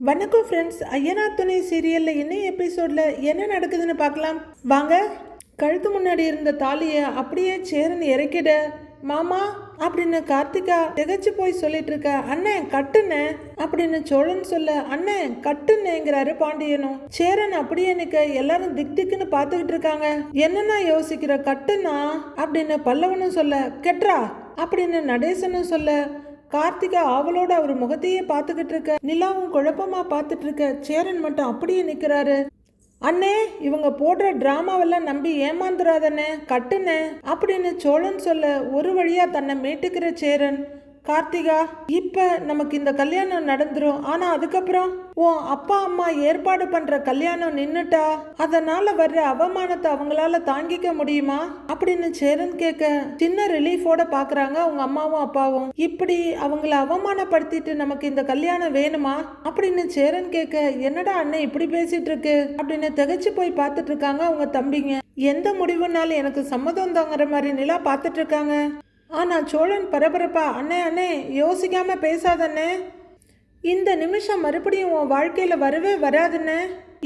வணக்கம் ஃப்ரெண்ட்ஸ் ஐயனா துணை சீரியலில் என்ன எபிசோடில் என்ன நடக்குதுன்னு பார்க்கலாம். வாங்க. கழுத்து முன்னாடி இருந்த தாலியை அப்படியே சேரன் இறக்கிட. மாமா அப்படின்னு கார்த்திகா திகச்சு போய் சொல்லிட்டு இருக்க அண்ணன் கட்டுன அப்படின்னு சோழன் சொல்ல அண்ணன் கட்டுனேங்கிறாரு பாண்டியனும். சேரன் அப்படியே நிக்க எல்லாரும் திக் திக்குன்னு பார்த்துக்கிட்டு இருக்காங்க. என்னன்னா யோசிக்கிற கட்டுனா? அப்படின்னு பல்லவனும் சொல்ல கெட்ரா அப்படின்னு நடேசனும் சொல்ல கார்த்திகா ஆவலோட அவர் முகத்தையே பார்த்துக்கிட்டு இருக்க நிலாவும் குழப்பமா பார்த்துட்டு இருக்க சேரன் மட்டும் அப்படியே நிற்கிறாரு அண்ணே இவங்க போடுற டிராமாவெல்லாம் நம்பி ஏமாந்துடாதண்ணே கட்டுனே அப்படின்னு சோழன் சொல்ல ஒரு வழியா தன்னை மீட்டுக்கிற சேரன். கார்த்திகா இப்ப நமக்கு இந்த கல்யாணம் நடந்துரும். ஆனா அதுக்கப்புறம் உன் அப்பா அம்மா ஏற்பாடு பண்ற கல்யாணம் நின்னுட்டா? அதனால வர்ற அவமானத்தை அவங்களால தாங்கிக்க முடியுமா? அப்படின்னு சேரன் கேட்க சின்ன ரிலீஃபோட பாக்குறாங்க அவங்க அம்மாவும் அப்பாவும். இப்படி அவங்கள அவமானப்படுத்திட்டு நமக்கு இந்த கல்யாணம் வேணுமா? அப்படின்னு சேரன் கேட்க என்னடா அண்ணன் இப்படி பேசிட்டு இருக்கு அப்படின்னு திகைச்சு போய் பார்த்துட்டு இருக்காங்க அவங்க தம்பிங்க. எந்த முடிவுனாலும் எனக்கு சம்மதம் தாங்கிற மாதிரி நிலா பார்த்துட்டு இருக்காங்க ஆனால் சோழன் பரபரப்பா அண்ணே அண்ணே யோசிக்காமல் பேசாதண்ணே. இந்த நிமிஷம் மறுபடியும் உன் வாழ்க்கையில் வரவே வராதுண்ணே.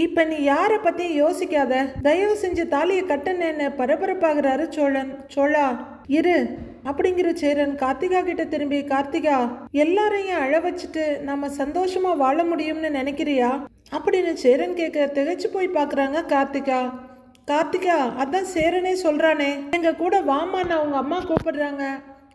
இப்போ நீ யாரை பற்றியும் யோசிக்காத. தயவு செஞ்சு தாலியை கட்டுனேன்னு பரபரப்பாகிறாரு சோழன். சோழா இரு. அப்படிங்கிற சேரன் கார்த்திகா கிட்ட திரும்பி கார்த்திகா எல்லாரையும் அழ வச்சுட்டு நம்ம சந்தோஷமா வாழ முடியும்னு நினைக்கிறியா? அப்படின்னு சேரன் கேட்க திகைச்சு போய் பார்க்குறாங்க கார்த்திகா. கார்த்திகா அதான் சேரனே சொல்கிறானே எங்கள் கூட வாமான்னு அவங்க அம்மா கூப்பிடுறாங்க.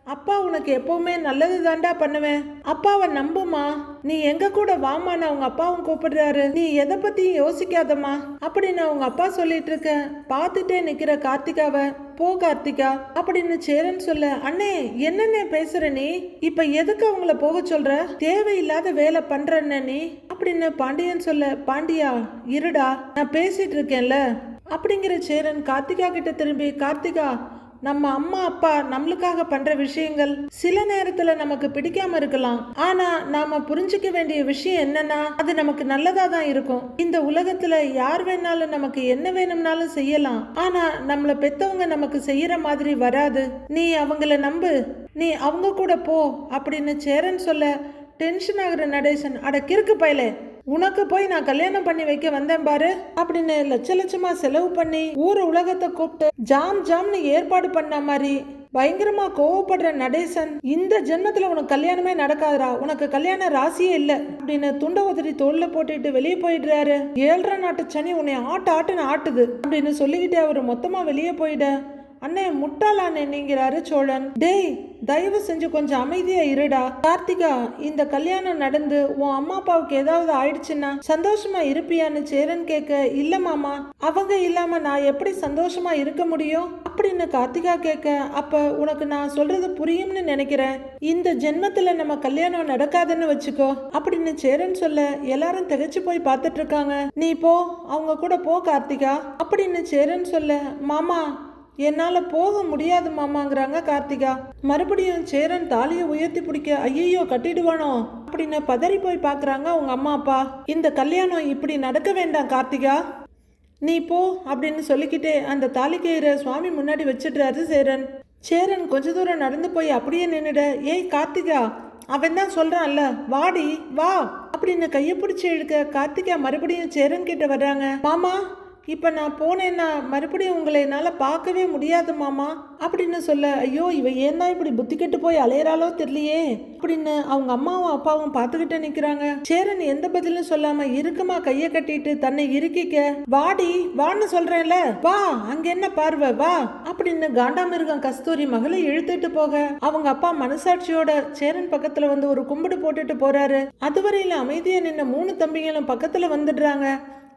அப்பா உனக்கு எப்போவுமே நல்லது தாண்டா பண்ணுவேன். அப்பாவை நம்புமா? நீ எங்க கூட வாமான்னு அவங்க அப்பாவும் கூப்பிடுறாரு. நீ எதை பத்தியும் யோசிக்காதம்மா. அப்படின்னு அவங்க அப்பா சொல்லிட்டு இருக்க பார்த்துட்டே நிக்கிற கார்த்திகாவை போ கார்த்திகா அப்படின்னு சேரன் சொல்ல அண்ணே என்னென்ன பேசுற நீ? இப்ப எதுக்கு அவங்கள போக சொல்ற? தேவையில்லாத வேலை பண்றன்னு நீ? அப்படின்னு பாண்டியன் சொல்ல பாண்டியா இருடா நான் பேசிட்டு இருக்கேன்ல அப்படிங்கிற சேரன் கார்த்திகா கிட்ட திரும்பி கார்த்திகா நம்ம அம்மா அப்பா நம்மளுக்காக பண்ற விஷயங்கள் சில நேரத்துல நமக்கு பிடிக்காம இருக்கலாம். ஆனா நாம புரிஞ்சுக்க வேண்டிய விஷயம் என்னன்னா அது நமக்கு நல்லதா தான் இருக்கும். இந்த உலகத்துல யார் வேணாலும் நமக்கு என்ன வேணும்னாலும் செய்யலாம். ஆனா நம்மள பெத்தவங்க நமக்கு செய்யற மாதிரி வராது. நீ அவங்கள நம்பு. நீ அவங்க கூட போ அப்படின்னு சேரன் சொல்ல டென்ஷன் ஆகுற நடேசன் அட கிறுக்கு பயலே. உனக்கு போய் நான் கல்யாணம் பண்ணி வைக்க வந்தேன் பாரு அப்படின்னு லட்ச லட்சமா செலவு பண்ணி ஊர் உலகத்தை கூப்பிட்டு ஜாம் ஜாம்னு ஏற்பாடு பண்ண மாதிரி பயங்கரமா கோவப்படுற நடேசன் இந்த ஜென்மத்துல உனக்கு கல்யாணமே நடக்காதுடா உனக்கு கல்யாண ராசியே இல்ல அப்படின்னு துண்ட உதறி தோல்ல போட்டுட்டு வெளியே போயிடுறாரு. ஏழரை நாட்டு சனி உன்னை ஆட்டு ஆட்டுன்னு ஆட்டுது அப்படின்னு சொல்லிக்கிட்டே அவர் மொத்தமா வெளியே போயிட அண்ணே முட்டாளானே நீங்கிறாரு சோழன். டேய் தயவு செஞ்சு கொஞ்சம் அமைதியா இருடா. கார்த்திகா இந்த கல்யாணம் நடந்து உன் அம்மா அப்பாவுக்கு ஏதாவது ஆயிடுச்சுன்னா சந்தோஷமா இருப்பியான்னு சேரன் கேட்க இல்ல மாமா அவங்க இல்லாம நான் எப்படி சந்தோஷமா இருக்க முடியும்? அப்படின்னு கார்த்திகா கேட்க அப்ப உனக்கு நான் சொல்றது புரியும்னு நினைக்கிறேன். இந்த ஜென்மத்துல நம்ம கல்யாணம் நடக்காதுன்னு வச்சுக்கோ அப்படின்னு சேரன் சொல்ல எல்லாரும் திகச்சு போய் பார்த்துட்டு இருக்காங்க. நீ போ அவங்க கூட போ கார்த்திகா அப்படின்னு சேரன் சொல்ல மாமா என்னால் போக முடியாது மாமாங்கிறாங்க கார்த்திகா. மறுபடியும் சேரன் தாலியை உயர்த்தி பிடிக்க ஐயையோ கட்டிடுவானோ? அப்படின்னு பதறி போய் பார்க்குறாங்க அவங்க அம்மா அப்பா. இந்த கல்யாணம் இப்படி நடக்க வேண்டாம் கார்த்திகா. நீ போ அப்படின்னு சொல்லிக்கிட்டே அந்த தாலி கயிறை சுவாமி முன்னாடி வச்சிடுறாரு சேரன். சேரன் கொஞ்ச தூரம் நடந்து போய் அப்படியே நின்னுட ஏய் கார்த்திகா அவன் தான் சொல்கிறான்ல வாடி வா அப்படின்னு கையை பிடிச்சி இழுக்க கார்த்திகா மறுபடியும் சேரன் கிட்ட வர்றாங்க. மாமா இப்போ நான் போனேன்னா மறுபடியும் உங்களை என்னால் பார்க்கவே முடியாது மாமா. அப்படின்னு சொல்ல ஐயோ இவ ஏன் தான் இப்படி புத்தி கெட்டு போய் அலையிறாளோ தெரியலையே. அப்படின்னு அவங்க அம்மாவும் அப்பாவும் பார்த்துக்கிட்டே நிற்கிறாங்க சேரன் எந்த பதிலும் சொல்லாம இருக்குமா கையை கட்டிட்டு தன்னை இறுக்கிக்க வாடி வான்னு சொல்றேன்ல வா அங்க என்ன பார்வை வா அப்படின்னு காண்டாமிருகம் கஸ்தூரி மகளை இழுத்துட்டு போக அவங்க அப்பா மனசாட்சியோட சேரன் பக்கத்துல வந்து ஒரு கும்பிடு போட்டுட்டு போறாரு. அதுவரையில அமைதியா நின்ன மூணு தம்பிங்களும் பக்கத்துல வந்துடுறாங்க.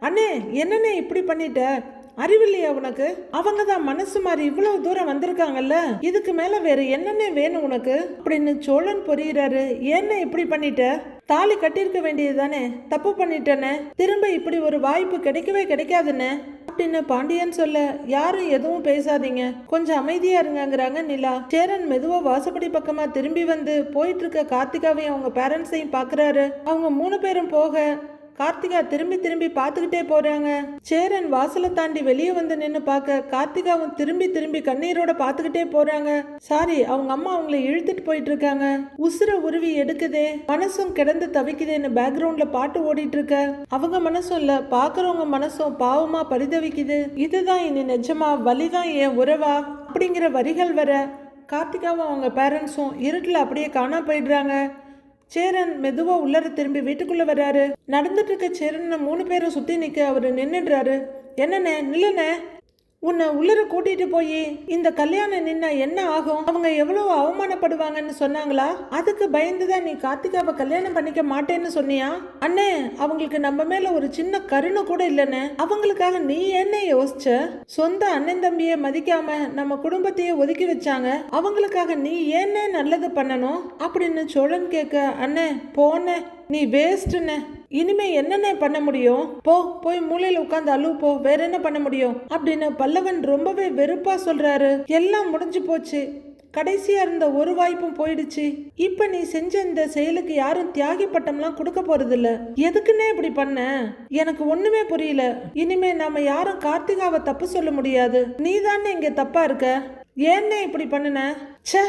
அண்ணே என்னண்ணே இப்படி பண்ணிட்ட? அறிவில்லையா உனக்கு? அவங்க தான் மனசு மாதிரி இவ்வளவு தூரம் வந்திருக்காங்கல்ல? இதுக்கு மேல வேற என்னென்ன வேணும் உனக்கு? அப்படின்னு சோழன் பொரியிறாரு. என்ன இப்படி பண்ணிட்ட? தாலி கட்டியிருக்க வேண்டியது தானே தப்பு பண்ணிட்டேனே? திரும்ப இப்படி ஒரு வாய்ப்பு கிடைக்கவே கிடைக்காதுன்னு அப்படின்னு பாண்டியன் சொல்ல யாரும் எதுவும் பேசாதீங்க. கொஞ்சம் அமைதியா இருங்கங்கிறாங்க நிலா. சேரன் மெதுவா வாசப்படி பக்கமா திரும்பி வந்து போயிட்டு இருக்க கார்த்திகாவையும் அவங்க பேரண்ட்ஸையும் பாக்குறாரு. அவங்க மூணு பேரும் போக கார்த்திகா திரும்பி திரும்பி பார்த்துக்கிட்டே போறாங்க. சேரன் வாசலை தாண்டி வெளியே வந்து நின்று பார்க்க கார்த்திகாவும் திரும்பி திரும்பி கண்ணீரோட பார்த்துக்கிட்டே போறாங்க. சாரி அவங்க அம்மா அவங்கள இழுத்துட்டு போயிட்டு இருக்காங்க. உசுர உருவி எடுக்குதே. மனசும் கிடந்து தவிக்குதேன்னு பேக்ரவுண்ட்ல பாட்டு ஓடிட்டு இருக்க. அவங்க மனசும் இல்ல பாக்குறவங்க மனசும் பாவமா பரிதவிக்குது. இதுதான் இனி நிஜமா வலிதான் என் உறவா? அப்படிங்கிற வரிகள் வர கார்த்திகாவும் அவங்க பேரண்ட்ஸும் இருட்டில் அப்படியே காணாம போயிடுறாங்க. சேரன் மெதுவா உள்ளர திரும்பி வீட்டுக்குள்ள வர்றாரு. நடந்துட்டு இருக்க சேரனை மூணு பேரும் சுத்தி நிக்க அவரு நின்னுடுறாரு. என்னண்ணே நில்லண்ணே. உன்னை உள்ளர கூட்டிட்டு போய் இந்த கல்யாணம் நின்னா என்ன ஆகும்? அவங்க எவ்வளவு அவமானப்படுவாங்கன்னு சொன்னாங்களா? அதுக்கு பயந்துதான் நீ கார்த்திகாவை கல்யாணம் பண்ணிக்க மாட்டேன்னு சொன்னியா? அண்ணே அவங்களுக்கு நம்ம மேல ஒரு சின்ன கருணை கூட இல்லைன்னு அவங்களுக்காக நீ என்ன யோசிச்ச? சொந்த அண்ணன் தம்பியை மதிக்காம நம்ம குடும்பத்தையே ஒதுக்கி வச்சாங்க. அவங்களுக்காக நீ ஏன்னே நல்லது பண்ணணும் அப்படின்னு சோழன் கேட்க அண்ணே போனே நீ வேஸ்ட்ண்ணே இனிமே என்னென்ன பண்ண முடியும்? போ போய் மூலையில உட்காந்து அழுவு போ. வேற என்ன பண்ண முடியும்? அப்படின்னு பல்லவன் ரொம்பவே வெறுப்பா சொல்றாரு. எல்லாம் முடிஞ்சு போச்சு. கடைசியா இருந்த ஒரு வாய்ப்பும் போயிடுச்சு. இப்ப நீ செஞ்ச இந்த செயலுக்கு யாரும் தியாகி பட்டம்லாம் கொடுக்க போறதில்ல. எதுக்குன்னே இப்படி பண்ண? எனக்கு ஒண்ணுமே புரியல. இனிமே நாம யாரும் கார்த்திகாவை தப்பு சொல்ல முடியாது. நீ தானே இங்க தப்பா இருக்க. ஏன்னே இப்படி பண்ணுன? ச்சே!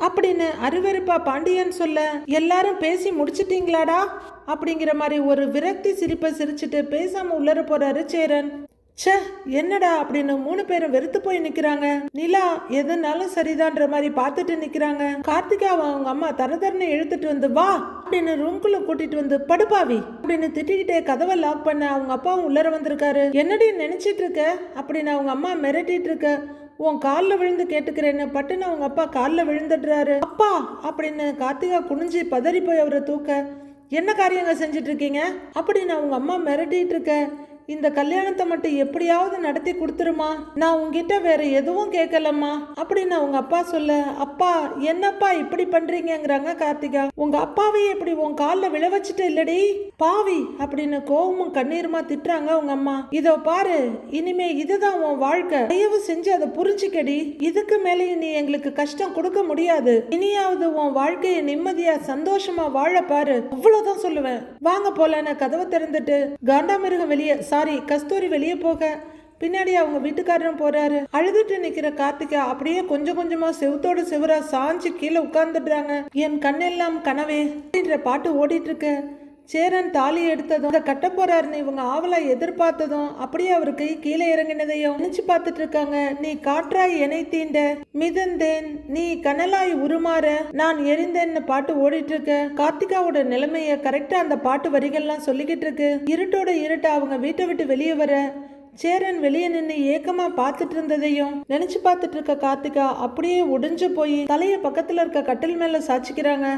அப்படின்னு அருவருப்பா பாண்டியன் சொல்ல எல்லாரும் பேசி முடிச்சிட்டீங்களாடா? அப்படிங்கிற மாதிரி ஒரு விரக்தி சிரிப்பை சிரிச்சிட்டு பேசாம உள்ளர போறாரு சேரன். ச்சே என்னடா? அப்படின்னு மூணு பேரும் வெறுத்து போய் நிக்கிறாங்க. நிலா எதுனாலும் சரிதான்ற மாதிரி பார்த்துட்டு நிக்கிறாங்க. கார்த்திகாவை அவங்க அம்மா தரதரன்னு இழுத்துட்டு வந்து வா அப்படின்னு ரூம்குள்ள கூட்டிட்டு வந்து படுப்பாவி அப்படின்னு திட்டிக்கிட்டே கதவை லாக் பண்ண அவங்க அப்பாவும் உள்ளர வந்திருக்காரு. என்னடி நினைச்சிட்டு இருக்க? அப்படின்னு அவங்க அம்மா மிரட்டிட்டு இருக்க உன் காலில் விழுந்து கேட்டுக்கிறேன்னு பட்டுன்னு அவங்க அப்பா காலில் விழுந்துடுறாரு. அப்பா அப்படின்னு கார்த்திகா குனிஞ்சு பதறி போய் அவரை தூக்க என்ன காரியங்க செஞ்சுட்டு இருக்கீங்க? அப்படின்னு அவங்க அம்மா மிரட்டிட்டு இருக்க இந்த கல்யாணத்தை மட்டும் எப்படியாவது நடத்தி கொடுத்துருமா? நான் உங்ககிட்ட வேற எதுவும் கேட்கலம்மா. அப்படின்னு அவங்க அப்பா சொல்ல அப்பா என்னப்பா இப்படி பண்றீங்கிறாங்க கார்த்திகா. உங்க அப்பாவையே இப்படி உன் காலில் விழ வச்சுட்டு இல்லடி. பாவி அப்படின்னு கோவமும் கண்ணீருமா திட்டுறாங்க உங்க அம்மா. இதோ பாரு இனிமே இதுதான் உன் வாழ்க்கை. தயவு செஞ்சு அதை புரிஞ்சுக்கடி. இதுக்கு மேலே நீ எங்களுக்கு கஷ்டம் கொடுக்க முடியாது. இனியாவது உன் வாழ்க்கையை நிம்மதியா சந்தோஷமா வாழ பாரு. அவ்வளவுதான் சொல்லுவேன். வாங்க போலன்னு கதவை திறந்துட்டு காண்டாமிருகம் வெளியே சாரி கஸ்தூரி வெளியே போக. பின்னாடி அவங்க வீட்டுக்காரரும் போறாரு. அழுதுட்டு நிக்கிற கார்த்திகா அப்படியே கொஞ்சம் கொஞ்சமா செவுத்தோட செவரா சாஞ்சு கீழே உட்கார்ந்துடுறாங்க. என் கண்ணெல்லாம் கனவே அப்படின்ற பாட்டு ஓடிட்டு இருக்கு. சேரன் தாலி எடுத்ததும் அதை கட்ட போறாருன்னு இவங்க ஆவலா எதிர்பார்த்ததும் அப்படியே அவருக்கு கீழே இறங்கினதையும் நினைச்சு பார்த்துட்டு இருக்காங்க. நீ காற்றாய் எனை தீண்ட. மிதந்தேன். நீ கனலாய் உருமாற. நான் எரிந்தேன்னு பாட்டு ஓடிட்டு இருக்க. கார்த்திகாவோட நிலைமைய கரெக்டா அந்த பாட்டு வரிகள்லாம் சொல்லிக்கிட்டு இருக்கு. இருட்டோட இருட்ட அவங்க வீட்டை விட்டு வெளியே வர. சேரன் வெளியே நின்று ஏக்கமா பார்த்துட்டு இருந்ததையும் நினைச்சு பார்த்துட்டு இருக்க கார்த்திகா அப்படியே ஒடிஞ்சு போய் தலைய பக்கத்துல இருக்க கட்டில் மேல சாச்சிக்கிறாங்க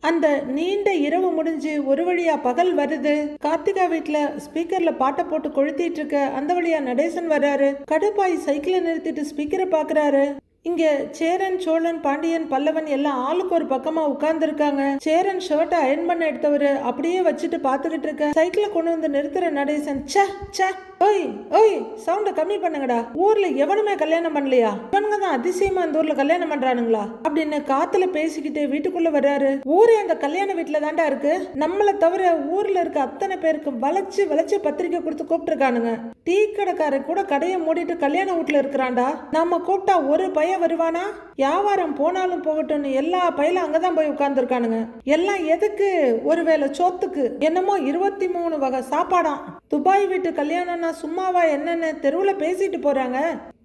அந்த நீண்ட இரவு முடிஞ்சு ஒரு வழியா பகல் வருது. கார்த்திகா வீட்டுல ஸ்பீக்கர்ல பாட்டை போட்டு கொளுத்திட்டு இருக்க அந்த வழியா நடேசன் வர்றாரு. கடுப்பாய் சைக்கிளை நிறுத்திட்டு ஸ்பீக்கரை பாக்குறாரு. இங்கே சேரன் சோழன் பாண்டியன் பல்லவன் எல்லாம் ஆளுக்கு ஒரு பக்கமா உட்கார்ந்துருக்காங்க. சேரன் ஷர்ட்டை அயன் பண்ண எடுத்தவரு அப்படியே வச்சுட்டு பார்த்துக்கிட்டு இருக்க. சைக்கிளை கொண்டு வந்து நிறுத்துற நடேசன் ச்சே ச்சே ஓய் ஓய் சவுண்ட கம்மி பண்ணுங்கடா. ஊர்ல எவனுமே கல்யாணம் பண்ணலையா? இவனுங்க தான் அதிசயமா இந்த ஊர்ல கல்யாணம் பண்றானுங்களா? அப்படின்னு காத்துல பேசிக்கிட்டு வீட்டுக்குள்ள வர்றாரு. ஊரே அந்த கல்யாண வீட்டுல தாண்டா இருக்கு. நம்மள தவிர ஊர்ல இருக்க அத்தனை பேருக்கு வளைச்சு வளைச்சு பத்திரிக்கை கொடுத்து கூப்பிட்டுருக்கானுங்க. டீ கடைக்காரன் கூட கடையை மூடிட்டு கல்யாண வீட்டுல இருக்கிறான்டா. நம்ம கூப்பிட்டா ஒரு பையன் வருவானா? வியாபாரம் போனாலும் போகட்டும்னு எல்லா பையலும் அங்கதான் போய் உட்கார்ந்துருக்கானுங்க. எல்லாம் எதுக்கு? ஒருவேளை சோத்துக்கு. என்னமோ இருபத்தி மூணு வகை சாப்பாடாம் துபாய் வீட்டு கல்யாணம்னா சும்மாவா என்னன்னு தெருவில் பேசிட்டு போறாங்க.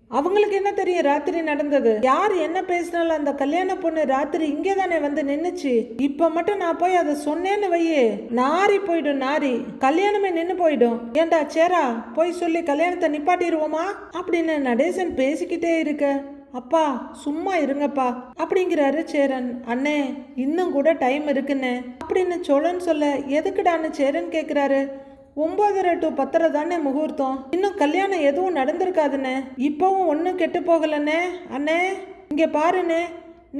அவங்களுக்கு என்ன தெரியும் ராத்திரி நடந்தது? யார் என்ன பேசினாலும் அந்த கல்யாண பொண்ணு ராத்திரி இங்கே தானே வந்து நின்னுச்சு? இப்ப மட்டும் நான் போய் அதை சொன்னேன்னு வையே. நாரி போயிடும் நாரி. கல்யாணமே நின்னு போயிடும். ஏண்டா சேரா போய் சொல்லி கல்யாணத்தை நிப்பாட்டிடுவோமா? அப்படின்னு நடேசன் பேசிக்கிட்டே இருக்க. அப்பா சும்மா இருங்கப்பா அப்படிங்கிறாரு சேரன். அண்ணே இன்னும் கூட டைம் இருக்குண்ணே அப்படின்னு சோழன் சொல்ல எதுக்குடான்னு சேரன் கேட்குறாரு ஒன்பதரை டு பத்தரை தானே முகூர்த்தம். இன்னும் கல்யாணம் எதுவும் நடந்திருக்காதுண்ணே. இப்போவும் ஒன்றும் கெட்டு போகலண்ணே அண்ணே இங்கே பாருண்ணே.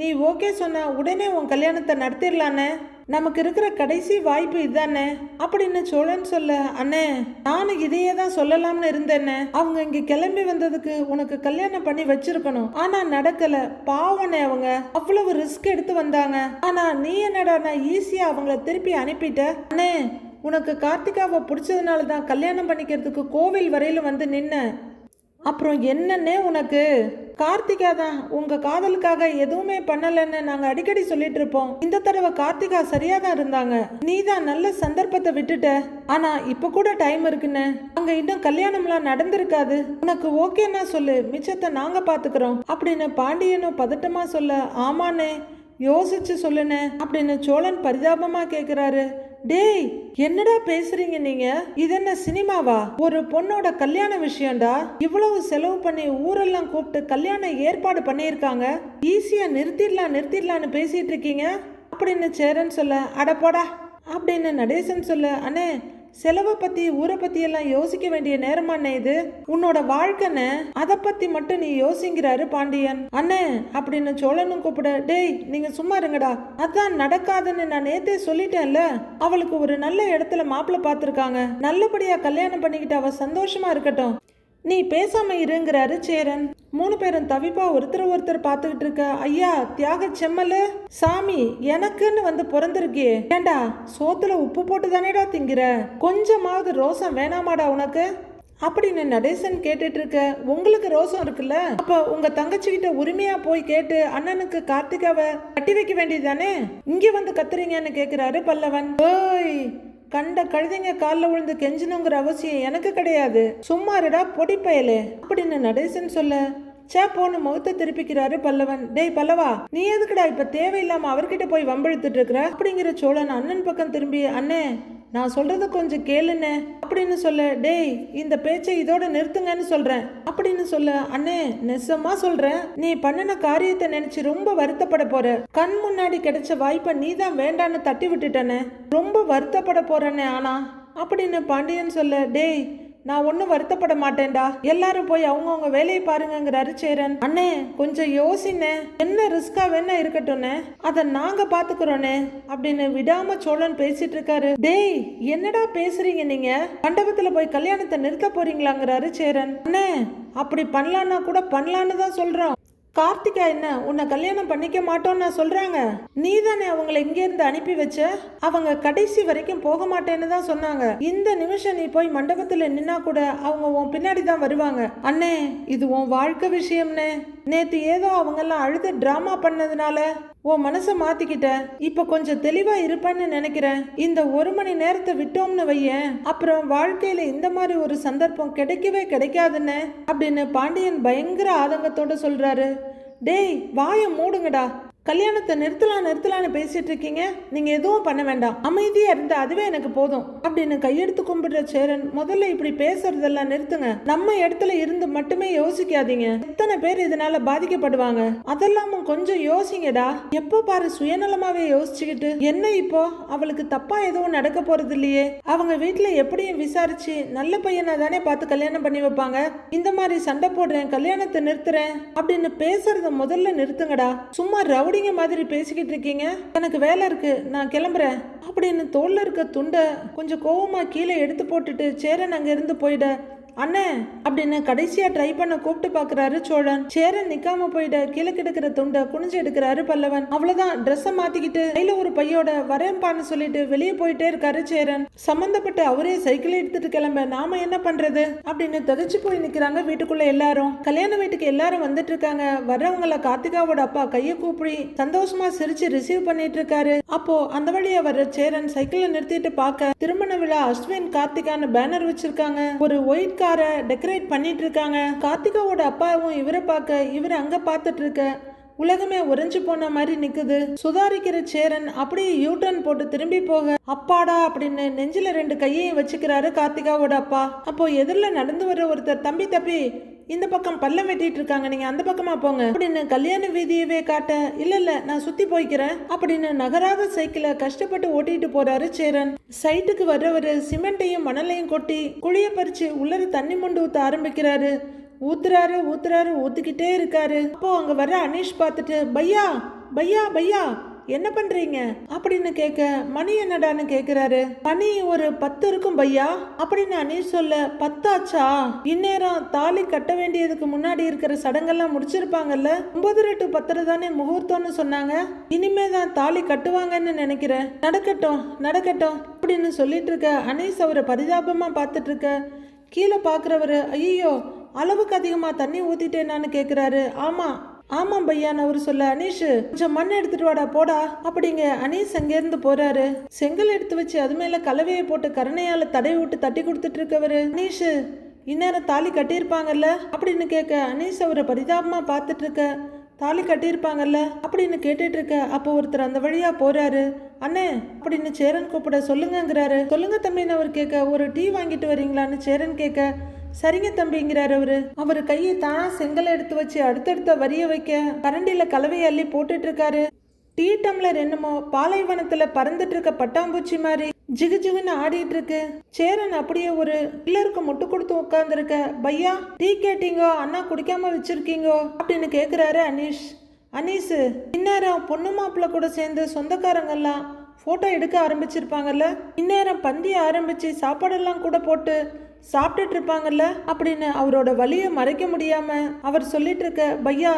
நீ ஓகே சொன்ன உடனே உன் கல்யாணத்தை நடத்திடலாண்ணே. நமக்கு இருக்கிற கடைசி வாய்ப்பு இதானே? அப்படின்னு சோழன் சொல்ல அண்ணே நானும் இதையே தான் சொல்லலாம்னு இருந்தேனே. அவங்க இங்க கிளம்பி வந்ததுக்கு உனக்கு கல்யாணம் பண்ணி வச்சிருக்கணும். ஆனா நடக்கல. பாவனே அவங்க. அவ்வளவு ரிஸ்க் எடுத்து வந்தாங்க. ஆனா நீ என்னடா நான் ஈஸியா அவங்கள திருப்பி அனுப்பிட்ட? அண்ணே உனக்கு கார்த்திகாவை பிடிச்சதுனால தான் கல்யாணம் பண்ணிக்கிறதுக்கு கோவில் வரையிலும் வந்து நின்ன அப்புறம் என்னன்னே உனக்கு? கார்த்திகா தான். உங்க காதலுக்காக எதுவுமே பண்ணலன்னு நாங்க அடிக்கடி சொல்லிட்டு இருப்போம். இந்த தடவை கார்த்திகா சரியா தான் இருந்தாங்க. நீ தான் நல்ல சந்தர்ப்பத்தை விட்டுட்ட. ஆனா இப்ப கூட டைம் இருக்குன்னு. அங்க இன்னும் கல்யாணம்லாம் நடந்திருக்காது. உனக்கு ஓகேன்னா சொல்லு. மிச்சத்தை நாங்க பாத்துக்கிறோம். அப்படின்னு பாண்டியனும் பதட்டமா சொல்ல ஆமாண்ணே. யோசிச்சு சொல்லுனே அப்படின்னு சோழன் பரிதாபமா கேக்குறாரு. டேய் என்னடா பேசுறீங்க நீங்க? இது என்ன சினிமாவா? ஒரு பொண்ணோட கல்யாண விஷயம்டா. இவ்வளவு செலவு பண்ணி ஊரெல்லாம் கூப்பிட்டு கல்யாணம் ஏற்பாடு பண்ணியிருக்காங்க. ஈஸியா நிறுத்திடலாம் நிறுத்திடலாம்னு பேசிட்டு இருக்கீங்க. அப்படின்னு சேரன் சொல்ல அடப்போடா அப்படின்னு நடேசன் சொல்ல அண்ணே செலவை பத்தி ஊரை பத்தி எல்லாம் யோசிக்க வேண்டிய நேரமாண்ணே இது? உன்னோட வாழ்க்கைன்னு அதை பத்தி மட்டும் நீ யோசிங்கிறாரு பாண்டியன். அண்ணே அப்படின்னு சோழனும் கூப்பிட டேய் நீங்க சும்மா இருங்கடா. அதான் நடக்காதுன்னு நான் நேத்தே சொல்லிட்டேன்ல. அவளுக்கு ஒரு நல்ல இடத்துல மாப்பிள்ளை பார்த்துருக்காங்க. நல்லபடியா கல்யாணம் பண்ணிக்கிட்டு அவ சந்தோஷமா இருக்கட்டும். நீ பேசாம இருங்கிறாரு சேரன். மூணு பேரும் தவிப்பா ஒருத்தர் ஒருத்தர் பார்த்துக்கிட்டு இருக்க. ஐயா தியாக செம்மலு. சாமி எனக்குன்னு வந்து பிறந்திருக்கே. ஏண்டா சோத்துல உப்பு போட்டு தானேடா திங்கிற? கொஞ்சமாவது ரோசம் வேணாமாடா உனக்கு? அப்படின்னு நடேசன் கேட்டுட்டு இருக்க. உங்களுக்கு ரோசம் இருக்குல்ல? அப்ப உங்க தங்கச்சி கிட்ட உரிமையா போய் கேட்டு அண்ணனுக்கு கார்த்திகாவை கட்டி வைக்க வேண்டியதுதானே? இங்க வந்து கத்துறீங்கன்னு கேக்குறாரு பல்லவன். ஓய் கண்ட கழுதைங்க காலில் விழுந்து கெஞ்சணுங்கிற அவசியம் எனக்கு கிடையாது. சும்மா இருடா பொடி பயலே. அப்படின்னு நடேசன் சொல்ல சே போன்னு முகத்தை திருப்பிக்கிறாரு பல்லவன். டேய் பல்லவா நீ எதுக்குடா இப்ப தேவையில்லாம அவர்கிட்ட போய் வம்பிழுத்துட்டு இருக்கிற? அப்படிங்கிற சோழன் அண்ணன் பக்கம் திரும்பி அண்ணே நான் சொல்கிறத கொஞ்சம் கேளுண்ணே. அப்படின்னு சொல்ல டேய் இந்த பேச்சை இதோட நிறுத்துங்கன்னு சொல்கிறேன் அப்படின்னு சொல்ல அண்ணே நெசமா சொல்கிறேன் நீ பண்ணின காரியத்தை நினச்சி ரொம்ப வருத்தப்பட போற. கண் முன்னாடி கிடைச்ச வாய்ப்பை நீ தான் வேண்டான்னு தட்டி விட்டுட்டனே. ரொம்ப வருத்தப்பட போறேனே ஆனா. அப்படின்னு பாண்டியன் சொல்ல டேய் நான் ஒன்றும் வருத்தப்பட மாட்டேன்டா. எல்லாரும் போய் அவங்கவுங்க வேலையை பாருங்கிறாரு சேரன் அண்ணே கொஞ்சம் யோசினே என்ன ரிஸ்கா வேணா இருக்கட்டும்னே அதை நாங்க பாத்துக்கிறோனே அப்படின்னு விடாம சோழன் பேசிட்டு இருக்காரு. டேய் என்னடா பேசுறீங்க நீங்க? மண்டபத்துல போய் கல்யாணத்தை நிறுத்த போறீங்களாங்கிறாரு சேரன் அண்ணே அப்படி பண்ணலான்னா கூட பண்ணலான்னு தான் சொல்றோம். கார்த்திகா என்ன உன்னை கல்யாணம் பண்ணிக்க மாட்டோம்னு சொல்றாங்க. நீ தானே அவங்கள இங்கேருந்து அனுப்பி வச்ச? அவங்க கடைசி வரைக்கும் போக மாட்டேன்னு தான் சொன்னாங்க. இந்த நிமிஷம் நீ போய் மண்டபத்தில் நின்னா கூட அவங்க உன் பின்னாடி தான் வருவாங்க. அண்ணே இது உன் வாழ்க்கை விஷயம்னே. நேற்று ஏதோ அவங்கெல்லாம் அழுது ட்ராமா பண்ணதுனால உன் மனசை மாத்திக்கிட்ட. இப்ப கொஞ்சம் தெளிவா இருப்பேன்னு நினைக்கிறேன். இந்த ஒரு மணி நேரத்தை விட்டோம்னு வையேன். அப்புறம் வாழ்க்கையில இந்த மாதிரி ஒரு சந்தர்ப்பம் கிடைக்கவே கிடைக்காதுன்னு அப்படின்னு பாண்டியன் பயங்கர ஆதங்கத்தோட சொல்றாரு. டேய் வாயை மூடுங்கடா. கல்யாணத்தை நிறுத்தலாம் நிறுத்தலாம்னு பேசிட்டு இருக்கீங்க நீங்க எதுவும் பண்ண வேண்டாம். அமைதியா இருந்தா அதுவே எனக்கு போதும். அப்படின்னு கையெடுத்து கும்பிடுற சேரன் முதல்ல இப்படி பேசுறதெல்லாம் நிறுத்துங்க. நம்ம இடத்துல இருந்து மட்டுமே யோசிக்காதீங்க. எத்தனை பேர் இதனால பாதிக்கப்படுவாங்க? அதெல்லாமும் கொஞ்சம் யோசிங்கடா. எப்போ பாரு சுயநலமாவே யோசிச்சுக்கிட்டு என்ன இப்போ? அவளுக்கு தப்பா எதுவும் நடக்க போறது இல்லையே. அவங்க வீட்டுல எப்படியும் விசாரிச்சு நல்ல பையனை தானே பார்த்து கல்யாணம் பண்ணி வைப்பாங்க. இந்த மாதிரி சண்டை போடுறேன் கல்யாணத்தை நிறுத்துறேன் அப்படின்னு பேசுறத முதல்ல நிறுத்துங்கடா. சும்மா ரவுடிங்க மாதிரி பேசிக்கிட்டு இருக்கீங்க? எனக்கு வேலை இருக்கு நான் கிளம்புறேன். அப்படின்னு தோல்ல இருக்க துண்டை கொஞ்சம் கோவமா கீழே எடுத்து போட்டுட்டு சேரன் அங்க இருந்து போயிட அண்ணே அப்படின்னு கடைசியா ட்ரை பண்ண கூப்பிட்டு பாக்குறாரு சோழன். சேரன் நிக்காம போயிட கீழே கிடக்கிற துண்டை குனிஞ்சு எடுக்கிறாரு பல்லவன். அவ்வளவுதான் ட்ரெஸ்ஸை மாத்திக்கிட்டு கையில ஒரு பையோட வரேன்பான்னு சொல்லிட்டு வெளியே போயிட்டே இருக்காரு சேரன். சம்பந்தப்பட்ட அவரே சைக்கிள் எடுத்துட்டு கிளம்ப நாம என்ன பண்றது? அப்படின்னு தகச்சு போய் நிக்கிறாங்க வீட்டுக்குள்ள எல்லாரும். கல்யாண வீட்டுக்கு எல்லாரும் வந்துட்டு இருக்காங்க. வர்றவங்கள கார்த்திகாவோட அப்பா கையை கூப்பிடி சந்தோஷமா சிரிச்சு ரிசீவ் பண்ணிட்டு இருக்காரு. அப்போ அந்த வழியா வர்ற சேரன் சைக்கிளை நிறுத்திட்டு பார்க்க திருமண விழா அஸ்வின் கார்த்திகான்னு பேனர் வச்சிருக்காங்க. ஒரு ஒயிட் காரை டெக்கரேட் பண்ணிட்டு இருக்காங்க கார்த்திகாவோட அப்பாவும் இவரை பார்க்க இவர் அங்க பார்த்துட்டு இருக்க உலகமே உறைஞ்சு போன மாதிரி நிக்குது. சுதாரிக்கிற சேரன் அப்படியே யூ டர்ன் போட்டு திரும்பி போக அப்பாடா அப்படின்னு நெஞ்சில ரெண்டு கையையும் வச்சுக்கிறாரு கார்த்திகாவோட அப்பா. அப்போ எதிரில் நடந்து வர ஒருத்தர் தம்பி தப்பி இந்த பக்கம் பல்லம் வெட்டிட்டு இருக்காங்க. நீங்க அந்த பக்கமா போங்க. அப்படின்னு கல்யாண வீதியவே காட்ட இல்ல இல்ல நான் சுத்தி போய்க்கிறேன். அப்படின்னு நகராத சைக்கிளை கஷ்டப்பட்டு ஓட்டிட்டு போறாரு சேரன். சைட்டுக்கு வர்றவரு சிமெண்ட்டையும் மணலையும் கொட்டி குழிய பறிச்சு உள்ளர தண்ணி மொண்டு ஊத்த ஆரம்பிக்கிறாரு. ஊத்துறாரு ஊத்துறாரு ஊத்திக்கிட்டே இருக்காரு. அப்போ அங்க வர அனீஷ் பார்த்துட்டு பையா பையா பையா. என்ன பண்றீங்க? அப்படின்னு கேட்க மணி என்னடான்னு கேக்குறாரு. மணி ஒரு பத்து இருக்கும் பையா? அப்படின்னு அனீஷ் சொல்ல பத்தாச்சா? இந்நேரம் தாலி கட்ட வேண்டியதுக்கு முன்னாடி இருக்கிற சடங்கெல்லாம் முடிச்சிருப்பாங்கல்ல? ஒன்பது டு பத்தரை தானே முகூர்த்தம்னு சொன்னாங்க. இனிமே தான் தாலி கட்டுவாங்கன்னு நினைக்கிறேன். நடக்கட்டும் நடக்கட்டும் அப்படின்னு சொல்லிட்டு இருக்க அனீஷ் அவரை பரிதாபமா பார்த்துட்டு இருக்க கீழே பார்க்குறவர் ஐயோ அளவுக்கு அதிகமாக தண்ணி ஊற்றிட்டேனான்னு கேட்குறாரு ஆமாம் ஆமாம் பையான் அவர் சொல்ல அனீஷ் கொஞ்சம் மண் எடுத்துட்டு வாடா போடா அப்படிங்க. அனீஷ் அங்கேருந்து போறாரு. செங்கல் எடுத்து வச்சு அது மேல கலவையை போட்டு கருணையால தடை விட்டு தட்டி கொடுத்துட்டு இருக்கவரு. அனீஷ் இந்நேரம் தாலி கட்டியிருப்பாங்கல்ல? அப்படின்னு கேட்க அனீஷ் அவரை பரிதாபமா பார்த்துட்டு இருக்க. தாலி கட்டியிருப்பாங்கல்ல? அப்படின்னு கேட்டுட்டு இருக்க அப்போ ஒருத்தர் அந்த வழியா போறாரு. அண்ணே அப்படின்னு சேரன் கூப்பிட சொல்லுங்கங்கிறாரு. சொல்லுங்க தம்பின்னு அவர் கேட்க ஒரு டீ வாங்கிட்டு வரீங்களான்னு? சேரன் கேட்க சரிங்க தம்பிங்கிறார் அவரு. அவர் கையை தானா செங்கல் எடுத்து வச்சு அடுத்தடுத்த வரிய வைக்க கரண்டியில கலவையை அள்ளி போட்டுட்டு இருக்காரு டீ டம்ளர் என்னமோ பாலைவனத்துல பறந்துட்டு இருக்க பட்டாம்பூச்சி மாதிரி ஜிகு ஜிகுன்னு ஆடிட்டு இருக்கு சேரன் அப்படியே ஒரு பில்லருக்கு முட்டு கொடுத்து உட்கார்ந்துருக்க பையா டீ கேட்டீங்கோ அண்ணா குடிக்காம வச்சிருக்கீங்கோ அப்படின்னு கேக்குறாரு அனீஷ். அனீஷு இந்நேரம் பொண்ணு மாப்பிள்ள கூட சேர்ந்து சொந்தக்காரங்கெல்லாம் ஃபோட்டோ எடுக்க ஆரம்பிச்சிருப்பாங்கல்ல. இந்நேரம் பந்தி ஆரம்பிச்சு சாப்பாடெல்லாம் கூட போட்டு சாப்பிட்டுட்டு இருப்பாங்கல்ல? அப்படின்னு அவரோட வழியை மறைக்க முடியாம அவர் சொல்லிட்டு இருக்க பையா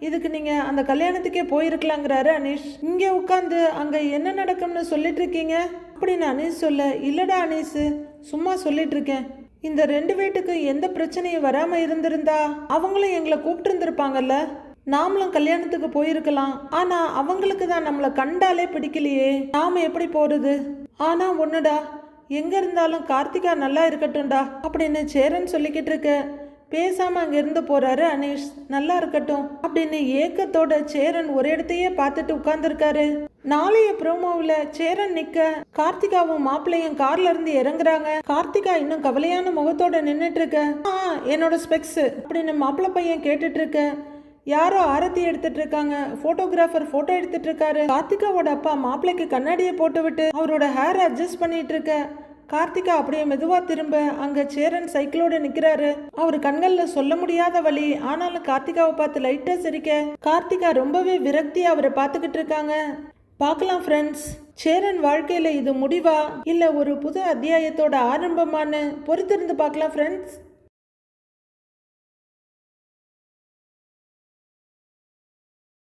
இதுக்கு நீங்க அந்த கல்யாணத்துக்கே போயிருக்கலாங்கிறாரு அனீஷ். இங்க உட்காந்து அங்க என்ன நடக்கும்னு சொல்லிட்டு இருக்கீங்க? அப்படின்னு அனீஷ் சொல்ல இல்லடா அனீஸ் சும்மா சொல்லிட்டு இருக்கேன். இந்த ரெண்டு வீட்டுக்கு எந்த பிரச்சனையும் வராம இருந்திருந்தா அவங்களும் எங்களை கூப்பிட்டு இருந்திருப்பாங்கல்ல? நாமளும் கல்யாணத்துக்கு போயிருக்கலாம். ஆனா அவங்களுக்கு தான் நம்மளை கண்டாலே பிடிக்கலையே. நாம எப்படி போறது? ஆனா ஒண்ணுடா எங்கே இருந்தாலும் கார்த்திகா நல்லா இருக்கட்டும்டா அப்படின்னு சேரன் சொல்லிக்கிட்டு இருக்க. பேசாமல் அங்கேருந்து இருந்து போறாரு அனீஷ். நல்லா இருக்கட்டும் அப்படின்னு ஏக்கத்தோட சேரன் ஒரு இடத்தையே பார்த்துட்டு உட்காந்துருக்காரு நாளைய ப்ரோமோவில் சேரன் நிற்க கார்த்திகாவும் மாப்பிள்ளையும் கார்ல இருந்து இறங்குறாங்க. கார்த்திகா இன்னும் கவலையான முகத்தோட நின்றுட்டு இருக்க. ஆ என்னோட ஸ்பெக்ஸ் அப்படின்னு மாப்பிள்ளை பையன் கேட்டுட்டு இருக்க. யாரோ ஆரத்தி எடுத்துட்டு இருக்காங்க போட்டோகிராஃபர் போட்டோ எடுத்துட்டு இருக்காரு கார்த்திகாவோட அப்பா மாப்பிள்ளைக்கு கண்ணாடியை போட்டு விட்டு அவரோட ஹேர் அட்ஜஸ்ட் பண்ணிட்டு இருக்க கார்த்திகா அப்படியே மெதுவா திரும்ப அங்க சேரன் சைக்கிளோட நிக்கிறாரு. அவர் கண்கள்ல சொல்ல முடியாத வழி ஆனாலும் கார்த்திகாவை பார்த்து லைட்டா சிரிக்க. கார்த்திகா ரொம்பவே விரக்தி அவரை பார்த்துக்கிட்டு இருக்காங்க பார்க்கலாம் ஃப்ரெண்ட்ஸ் சேரன் வாழ்க்கையில இது முடிவா? இல்ல ஒரு புது அத்தியாயத்தோட ஆரம்பமான்னு பொறுத்திருந்து பார்க்கலாம் ஃப்ரெண்ட்ஸ்